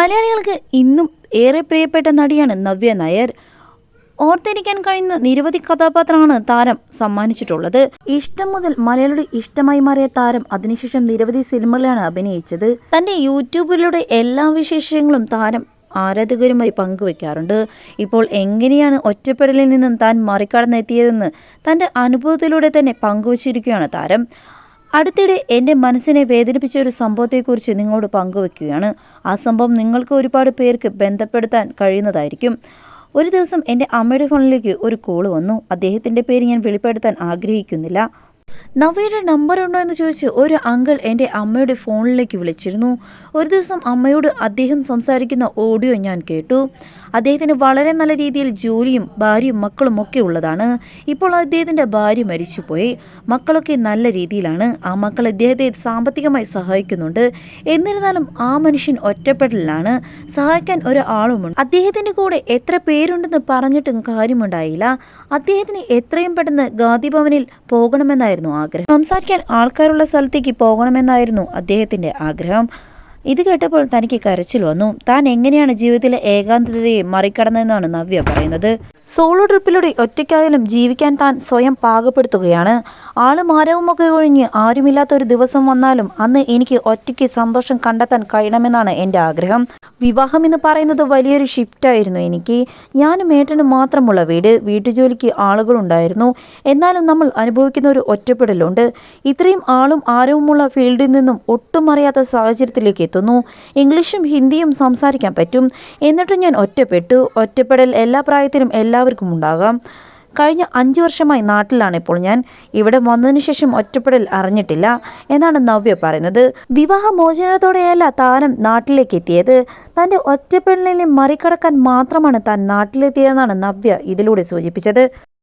മലയാളികൾക്ക് ഇന്നും ഏറെ പ്രിയപ്പെട്ട നടിയാണ് നവ്യ നായർ. ഓർത്തിരിക്കാൻ കഴിയുന്ന നിരവധി കഥാപാത്രമാണ് താരം സമ്മാനിച്ചിട്ടുള്ളത്. ഇഷ്ടം മുതൽ മലയാളിയുടെ ഇഷ്ടമായി മാറിയ താരം അതിനുശേഷം നിരവധി സിനിമകളിലാണ് അഭിനയിച്ചത്. തന്റെ യൂട്യൂബിലൂടെ എല്ലാ വിശേഷങ്ങളും താരം ആരാധകരുമായി പങ്കുവെക്കാറുണ്ട്. ഇപ്പോൾ എങ്ങനെയാണ് ഒറ്റപ്പെടലിൽ നിന്നും താൻ മറികടന്നെത്തിയതെന്ന് തന്റെ അനുഭവത്തിലൂടെ തന്നെ പങ്കുവച്ചിരിക്കുകയാണ് താരം. അടുത്തിടെ എന്റെ മനസ്സിനെ വേദനിപ്പിച്ച ഒരു സംഭവത്തെക്കുറിച്ച് നിങ്ങളോട് പങ്കുവെക്കുകയാണ് ആ സംഭവം നിങ്ങൾക്ക് ഒരുപാട് പേർക്ക് ബന്ധപ്പെടുത്താൻ കഴിയുന്നതായിരിക്കും. ഒരു ദിവസം എന്റെ അമ്മയുടെ ഫോണിലേക്ക് ഒരു കോൾ വന്നു. അദ്ദേഹത്തിന്റെ പേര് ഞാൻ വെളിപ്പെടുത്താൻ ആഗ്രഹിക്കുന്നില്ല. നവ്യയുടെ നമ്പർ ഉണ്ടോ എന്ന് ചോദിച്ച് ഒരു അങ്കിൾ എന്റെ അമ്മയുടെ ഫോണിലേക്ക് വിളിച്ചിരുന്നു. ഒരു ദിവസം അമ്മയോട് അദ്ദേഹം സംസാരിക്കുന്ന ഓഡിയോ ഞാൻ കേട്ടു. അദ്ദേഹത്തിന് വളരെ നല്ല രീതിയിൽ ജോലിയും ഭാര്യയും മക്കളും ഒക്കെ ഉള്ളതാണ്. ഇപ്പോൾ അദ്ദേഹത്തിന്റെ ഭാര്യ മരിച്ചുപോയി. മക്കളൊക്കെ നല്ല രീതിയിലാണ്. ആ മക്കൾ അദ്ദേഹത്തെ സാമ്പത്തികമായി സഹായിക്കുന്നുണ്ട്. എന്നിരുന്നാലും ആ മനുഷ്യൻ ഒറ്റപ്പെടലിലാണ്. സഹായിക്കാൻ ഒരാളുമുണ്ട്. അദ്ദേഹത്തിന്റെ കൂടെ എത്ര പേരുണ്ടെന്ന് പറഞ്ഞിട്ടും കാര്യമുണ്ടായില്ല. അദ്ദേഹത്തിന് എത്രയും പെട്ടെന്ന് ഗാന്ധി ഭവനിൽ പോകണമെന്നായിരുന്നു ആഗ്രഹം. സംസാരിക്കാൻ ആൾക്കാരുള്ള സ്ഥലത്തേക്ക് പോകണമെന്നായിരുന്നു അദ്ദേഹത്തിന്റെ ആഗ്രഹം. ഇത് കേട്ടപ്പോൾ തനിക്ക് കരച്ചിൽ വന്നു. താൻ എങ്ങനെയാണ് ജീവിതത്തിലെ ഏകാന്തതയെ മറികടന്നതെന്നാണ് നവ്യ പറയുന്നത്. സോളോ ട്രിപ്പിലൂടെ ഒറ്റയ്ക്കായാലും ജീവിക്കാൻ താൻ സ്വയം പാകപ്പെടുത്തുകയാണ്. ആൾ മാരവുമൊക്കെ ഒഴിഞ്ഞ് ആരുമില്ലാത്ത ഒരു ദിവസം വന്നാലും അന്ന് എനിക്ക് ഒറ്റയ്ക്ക് സന്തോഷം കണ്ടെത്താൻ കഴിയണമെന്നാണ് എന്റെ ആഗ്രഹം. വിവാഹം എന്ന് പറയുന്നത് വലിയൊരു ഷിഫ്റ്റായിരുന്നു എനിക്ക്. ഞാനും ഏട്ടനും മാത്രമുള്ള വീട് വീട്ടുജോലിക്ക് ആളുകളുണ്ടായിരുന്നു. എന്നാലും നമ്മൾ അനുഭവിക്കുന്ന ഒരു ഒറ്റപ്പെടലുണ്ട്. ഇത്രയും ആളും ആരവുമുള്ള ഫീൽഡിൽ നിന്നും ഒട്ടും അറിയാത്ത സാഹചര്യത്തിലേക്ക് എത്തുന്നു. ഇംഗ്ലീഷും ഹിന്ദിയും സംസാരിക്കാൻ പറ്റും. എന്നിട്ടും ഞാൻ ഒറ്റപ്പെട്ടു. ഒറ്റപ്പെടൽ എല്ലാ പ്രായത്തിലും എല്ലാവർക്കും ഉണ്ടാകാം. കഴിഞ്ഞ അഞ്ച് വർഷമായി നാട്ടിലാണ് ഇപ്പോൾ ഞാൻ. ഇവിടെ വന്നതിന് ശേഷം ഒറ്റപ്പെടൽ അറിഞ്ഞിട്ടില്ല എന്നാണ് നവ്യ പറയുന്നത്. വിവാഹ മോചനത്തോടെയല്ല താരം നാട്ടിലേക്ക് എത്തിയത്. തന്റെ ഒറ്റപ്പെടലിനെ മറികടക്കാൻ മാത്രമാണ് താൻ നാട്ടിലെത്തിയതെന്നാണ് നവ്യ ഇതിലൂടെ സൂചിപ്പിച്ചത്.